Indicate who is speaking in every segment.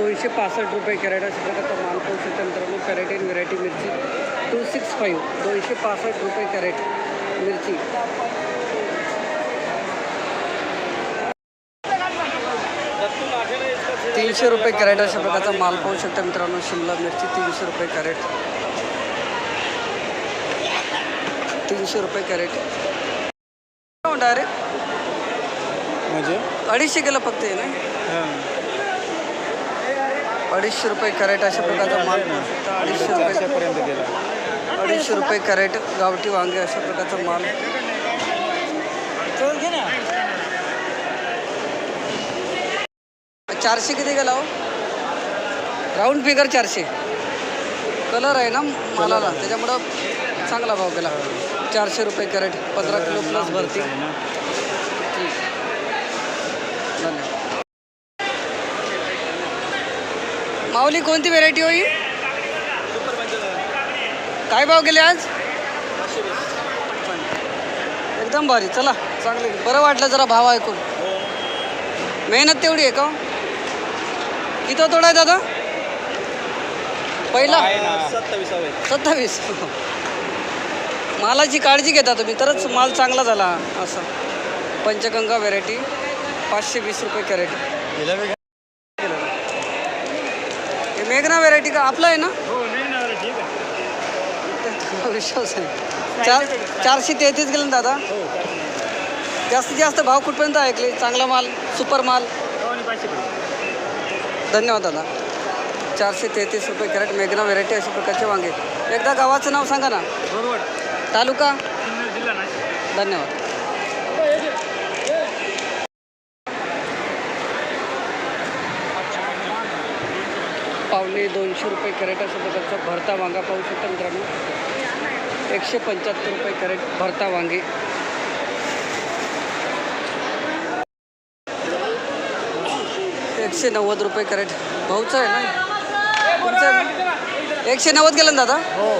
Speaker 1: दोनशे पासष्ट रुपये कॅरेट अशा प्रकारचा माल पाहू शकता मित्रांनो. कॅरेट इन व्हेरायटी मिरची. टू सिक्स फाईव्ह दोनशे पासष्ट रुपये कॅरेट मिरची. तीनशे रुपये कॅरेट अशा प्रकारचा माल पाहू शकता मित्रांनो. शिमला मिरची तीनशे रुपये कॅरेट. तीनशे रुपये कॅरेट. डायरेक्ट
Speaker 2: म्हणजे?
Speaker 1: अडीचशे केलं फक्त हे नाही अडीचशे रुपये कॅरेट अशा प्रकारचा माल अडीचशे रुपये
Speaker 2: गेला.
Speaker 1: अडीचशे रुपये कॅरेट गावठी वांगे अशा प्रकारचा माल. चारशे किती गेला हो? राऊंड फिगर चारशे. कलर आहे ना मालाला त्याच्यामुळं चांगला भाव गेला. चारशे रुपये कॅरेट पंधरा किलो प्लस भरती ठीक धन्यवाद माऊली कोणती व्हेरायटी होई? काय भाव गेले आज? एकदम भारी चला चांगले बरं वाटलं जरा भाव ऐकून. मेहनत तेवढी आहे का हो? किती तोडा आहे दादा? पहिला? सत्तावीस. मालाची काळजी घेता तुम्ही तरच माल चांगला झाला असं. पंचगंगा व्हेरायटी पाचशे वीस रुपये कॅरेट मेघना व्हेरायटी का? आपलं आहे ना? विश्वास आहे. चार चारशे तेहतीस गेलं ना दादा? जास्तीत जास्त भाव कुठपर्यंत ऐकले? चांगला माल सुपर माल? धन्यवाद दादा. चारशे तेहतीस रुपये कॅरेट मेघना व्हेरायटी अशा प्रकारचे वांगे. एकदा गावाचं नाव सांगा ना. तालुका? धन्यवाद. पावणे दोनशे रुपये कॅरेट अशा प्रकारचा भरता वांगा पाहू शकता मित्रांनो. एकशे पंच्याहत्तर रुपये कॅरेट भरता वांगे. एकशे नव्वद रुपये कॅरेट. भाऊचं आहे ना? तुमचं आहे ना? एकशे नव्वद गेलं ना दादा?
Speaker 2: हो.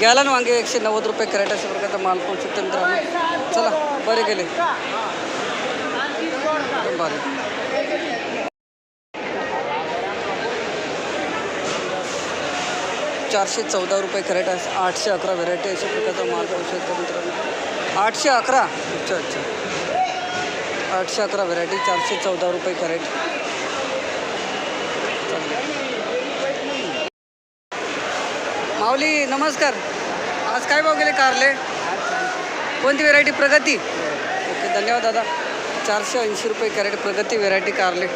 Speaker 1: गॅलन वांगे एकशे नव्वद रुपये कॅरेट अशा प्रकारचा माल पाहू शकतो मित्रांनो. चला बरे गेले. एकदम चारशे चौदा रुपये कॅरेट आहे. आठशे अकरा व्हेरायटी अशा प्रकारचा माल पाहू शकतो मित्रांनो. आठशे अकरा. अच्छा अच्छा. आठशे अकरा व्हेरायटी चारशे चौदा रुपये कॅरेट. चालेल. माऊली नमस्कार. आज काय भाव गेले कारले? कोणती व्हेरायटी? प्रगती? ओके धन्यवाद दादा. चारशे ऐंशी रुपये कॅरेट प्रगती व्हेरायटी कारले.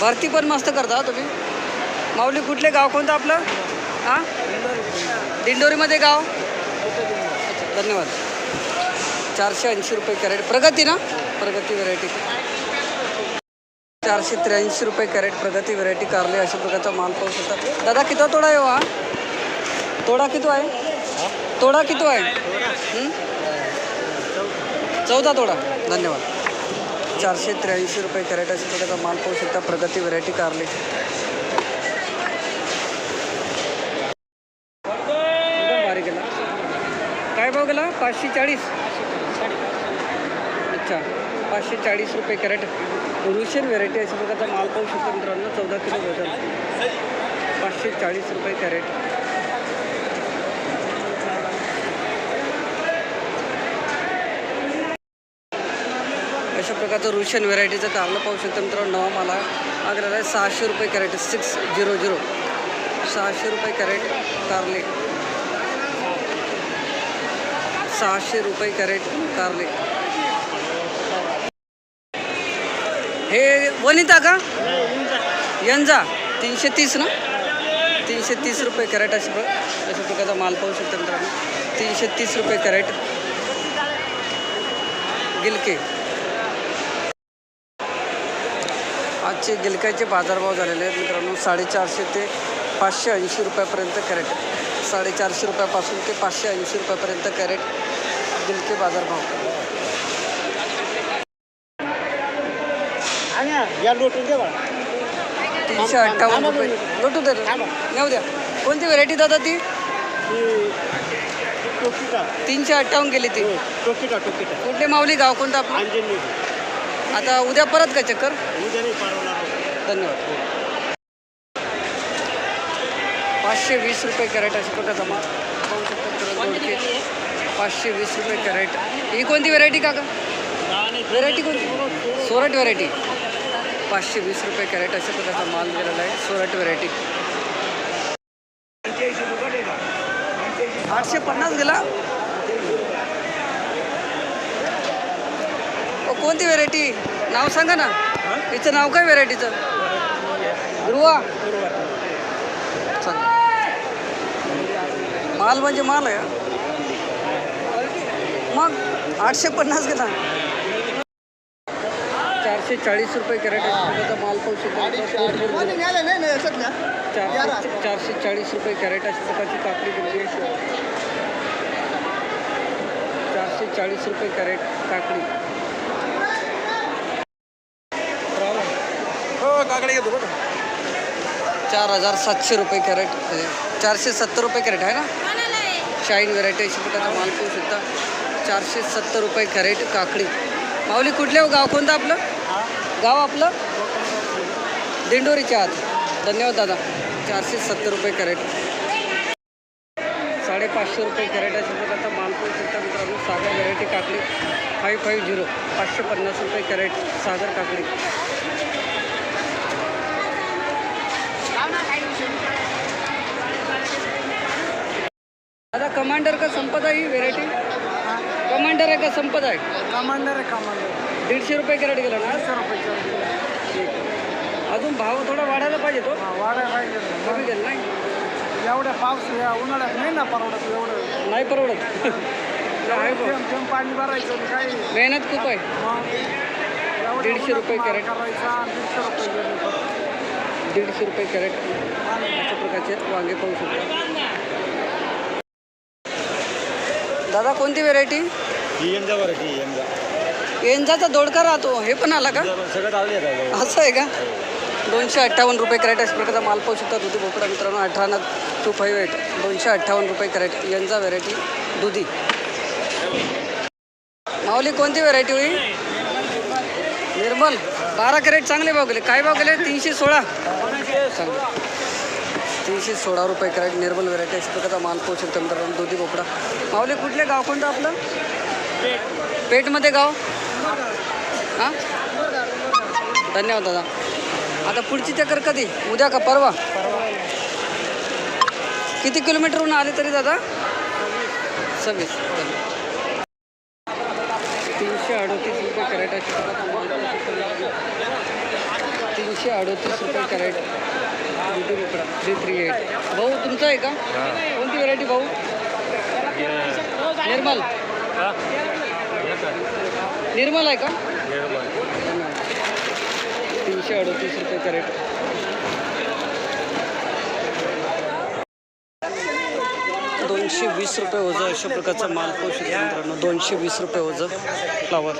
Speaker 1: भरती पण मस्त करता तुम्ही. माऊली कुठले गाव कोणतं आपलं? हां? दिंडोरीमध्ये गाव? धन्यवाद. चारशे ऐंशी रुपये कॅरेट. प्रगती ना? प्रगती व्हरायटी चारशे त्र्याऐंशी रुपये कॅरेट प्रगती व्हरायटी कारले अशा प्रकारचा माल पाहू शकता. दादा किती तोडा आहे हो, हा तोडा किती आहे? तोडा किती आहे? चौदा तोडा. धन्यवाद. चारशे त्र्याऐंशी रुपये कॅरेट अशा प्रकारचा माल पाहू शकता प्रगती व्हरायटी कारले एकदम भारी गेला काय भाव गेला पाचशे चाळीस. अच्छा पाचशे चाळीस रुपये कॅरेट. रुशियन व्हेरायटी अशा प्रकारचा माल पाहू शकतो मित्रांनो चौदा किलो वजन. पाचशे चाळीस रुपये कॅरेट. अशा प्रकारचं रुशियन व्हेरायटीचं कारलं पाहू शकतो मित्रांनो नवा मला आग्र्याला आहे सहाशे रुपये कॅरेट सिक्स झिरो झिरो सहाशे रुपये कॅरेट कारले. सहाशे रुपये कॅरेट कारले. हे वनिता का? यंजा. तीनशे तीस ना? तीनशे तीस रुपये कॅरेट अशा प्र अशा प्रकारचा माल पाहू शकतो मित्रांनो. तीनशे तीस रुपये कॅरेट. गिलके. आजचे गिलक्याचे बाजारभाव झालेले आहेत मित्रांनो. साडेचारशे ते पाचशे ऐंशी रुपयापर्यंत कॅरेट. साडेचारशे रुपयापासून ते पाचशे ऐंशी रुपयापर्यंत कॅरेट. गिलके बाजारभाव
Speaker 2: या लोटून दे बाळा
Speaker 1: तीनशे अठ्ठावन्न रुपये. लोटू दे. नेऊ द्या. कोणती व्हेरायटी दादा ती? तीनशे अठ्ठावन्न गेली ती. कुठले माऊली गाव कोणतं आपलं?
Speaker 2: अंजनी.
Speaker 1: आता उद्या परत का चक्कर?
Speaker 2: उद्या नाही पाळवणार
Speaker 1: धन्यवाद. पाचशे वीस रुपये कॅरेट अशा प्रकारचा माल पाहू शकता पाचशे वीस रुपये कॅरेट. ही कोणती व्हरायटी काका? व्हेरायटी कोणती? सोरट व्हरायटी पाचशे वीस रुपये कॅरेट अशा प्रकारचा माल दिलेला आहे. सोरट व्हरायटी आठशे पन्नास गेला कोणती व्हेरायटी नाव सांगा ना. हिचं नाव काय व्हेरायटीचं गुरुवा माल म्हणजे माल आहे. मग आठशे पन्नास गेला चारशे चाळीस रुपये कॅरेट असतो माल पाहू शकतो. चारशे चारशे चाळीस रुपये कॅरेट अशा प्रकारची काकडी दिली आहे. चारशे चाळीस रुपये कॅरेट काकडी.
Speaker 2: हो काकडे घेतो बघा
Speaker 1: चार हजार सातशे रुपये कॅरेट अ, चारशे सत्तर रुपये कॅरेट आहे ना? शाईन व्हरायटी अशा प्रकारचा माल पाहू शकता. चारशे सत्तर रुपये कॅरेट काकडी. माऊली कुठले हो गाव? कोणतं आपलं? गाव आपलं? दिंडोरीच्या आत. धन्यवाद दादा. चारशे सत्तर रुपये कॅरेट. साडेपाचशे रुपये कॅरेट आहे. आता माल पाहू शकता मित्रांनो सागर व्हरायटी काकडी. फाईव्ह फाईव्ह झिरो पाचशे पन्नास रुपये कॅरेट सागर काकडी दादा कमांडर का संपदा ही व्हेरायटी कमांडर आहे?
Speaker 2: कमांडर आहे कमांडर.
Speaker 1: दीडशे रुपये कॅरेट गेला ना?
Speaker 2: दीडशे रुपये.
Speaker 1: अजून भाव थोडा वाढायला पाहिजे तो?
Speaker 2: वाढायला पाहिजे.
Speaker 1: कमी गेला नाही?
Speaker 2: एवढ्या पाऊस या उन्हाळ्यात नाही ना परवडत एवढं.
Speaker 1: नाही परवडत. ते आहे भाऊ.
Speaker 2: पाणी भरायचं आणि काही.
Speaker 1: मेहनत खूप आहे.
Speaker 2: मग
Speaker 1: दीडशे रुपये
Speaker 2: उन्हात
Speaker 1: कॅरेट.
Speaker 2: माल करायचा आणि दीडशे रुपये गेले फक्त.
Speaker 1: दीडशे रुपये कॅरेट. अशा प्रकारचे वांगे पाहू शकता. दादा कोणती व्हेरायटी
Speaker 2: ही ही
Speaker 1: दोडका राहतो. हे पण आला का? असं आहे का? दोनशे अठ्ठावन्न रुपये कॅरेट अशा प्रकारचा माल पाहू शकता. दुधी भोपळा मित्रांनो अठरा टू फाईव्ह एट दोनशे अठ्ठावन्न रुपये कॅरेट. यांचा व्हेरायटी दुधी. माऊली कोणती व्हेरायटी होईल निर्मल. बारा कॅरेट चांगले भाव गेले काय भाव गेले तीनशे सोळा. तीनशे सोळा रुपये कॅरेट निर्मल व्हेरायटी अशा प्रकारचा माल पाहू शकता मित्रांनो. दुधी भोपळा. माऊली कुठले गाव कोणतं आपलं? पेठमध्ये गाव? हां? धन्यवाद दादा. आता पुढची चक्कर कधी? उद्या का परवा? किती किलोमीटरहून आले तरी दादा? सव्वीस. तीनशे अडोतीस रुपये कॅरेट अशी प्रकारचा माल पाहू शकता. तीनशे अडोतीस रुपये कॅरेट. थ्री थ्री एट भाऊ तुमचा आहे का? कोणती व्हरायटी भाऊ? निर्मल. निर्मल आहे का? तीनशे अडतीस रुपये कॅरेट. दोनशे वीस रुपये वजन अशा प्रकारचा माल पाहू शकतो मित्रांनो. दोनशे वीस रुपये वजन फ्लावर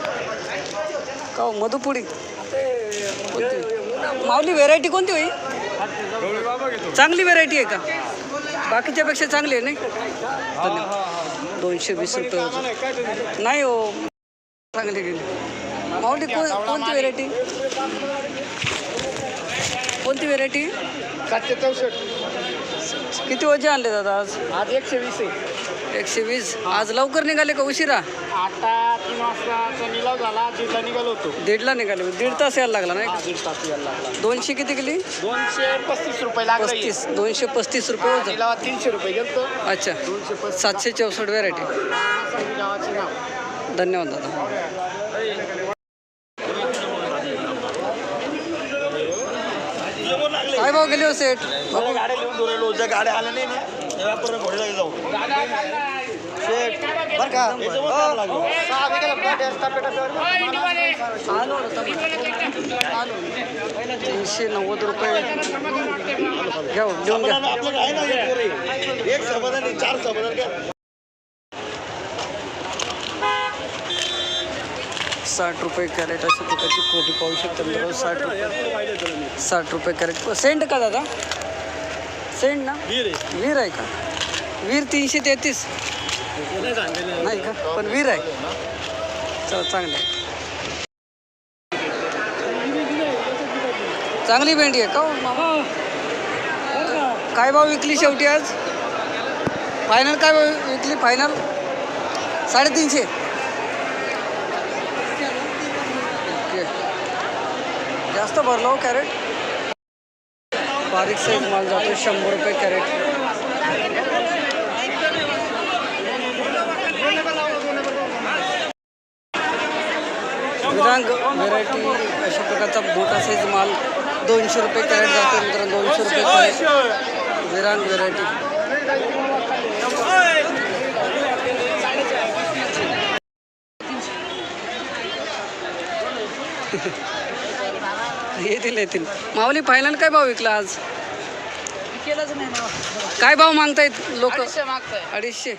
Speaker 1: का हो, मधुपुडी कोणती? माऊली व्हेरायटी कोणती होई चांगली व्हेरायटी आहे का? बाकीच्यापेक्षा चांगली आहे नाही? धन्यवाद दोनशे वीस रुपये नाही हो. चांगली गेली. माऊली को कोणती व्हेरायटी कोणती व्हेरायटी
Speaker 2: सातशे चौसष्ट.
Speaker 1: किती वजे आणले दादा आज?
Speaker 2: आज एकशे वीस आहे.
Speaker 1: एकशे वीस. आज लवकर निघाले का उशिरा?
Speaker 2: आता तीन वाजताचा निलाव झाला दीडला निघालो होतो.
Speaker 1: दीडला निघाले. दीड तास यायला लागला नाही
Speaker 2: दीड तास यायला लागला.
Speaker 1: दोनशे किती गेली?
Speaker 2: दोनशे पस्तीस रुपये लागले.
Speaker 1: पस्तीस. दोनशे पस्तीस रुपये
Speaker 2: निलावात तीनशे रुपये गेलतो.
Speaker 1: अच्छा.
Speaker 2: दोनशे
Speaker 1: सातशे चौसष्ट व्हेरायटी
Speaker 2: निलावाचे नाव.
Speaker 1: धन्यवाद दादा काय भाव गेले हो सेठ?
Speaker 2: मला गाड्या लिहून ज्या गाड्या आल्या नाही ना तेव्हा परत घोडे जागी जाऊ. शेट बरं का? याच्यावर लागलो. सहा विकेला प्लॅट असता पेटा
Speaker 1: आलो तीनशे नव्वद रुपये. घ्या हो, देऊन घ्या.
Speaker 2: आपलं आहे ना एक समाधान चार समाधान
Speaker 1: साठ रुपये कॅरेट अशा प्रकारची कोबी पाहू शकता मित्रांनो साठ रुपये. साठ रुपये कॅरेट. सेंट का दादा? सेंट ना? वीर आहे. का? वीर तीनशे तेहतीस. नाही का? पण वीर आहे. चल चांगलं आहे. चांगली भेंडी आहे का हो? मामा काय भाव विकली शेवटी आज? फायनल काय भाव विकली? फायनल साडेतीनशे. जास्त भरलं हो कॅरेट. बारीक साईज माल जातो शंभर रुपये कॅरेट. विरांग व्हेरायटी अशा प्रकारचा मोठा साईज माल दोनशे रुपये कॅरेट जातो मित्रांनो दोनशे रुपये कॅरेट. विरांग व्हेरायटी येतील येतील. माऊली फायनल काय भाव विकला आज?
Speaker 3: केलंच नाही ना.
Speaker 1: काय भाव मागतायत लोक? अडीचशे.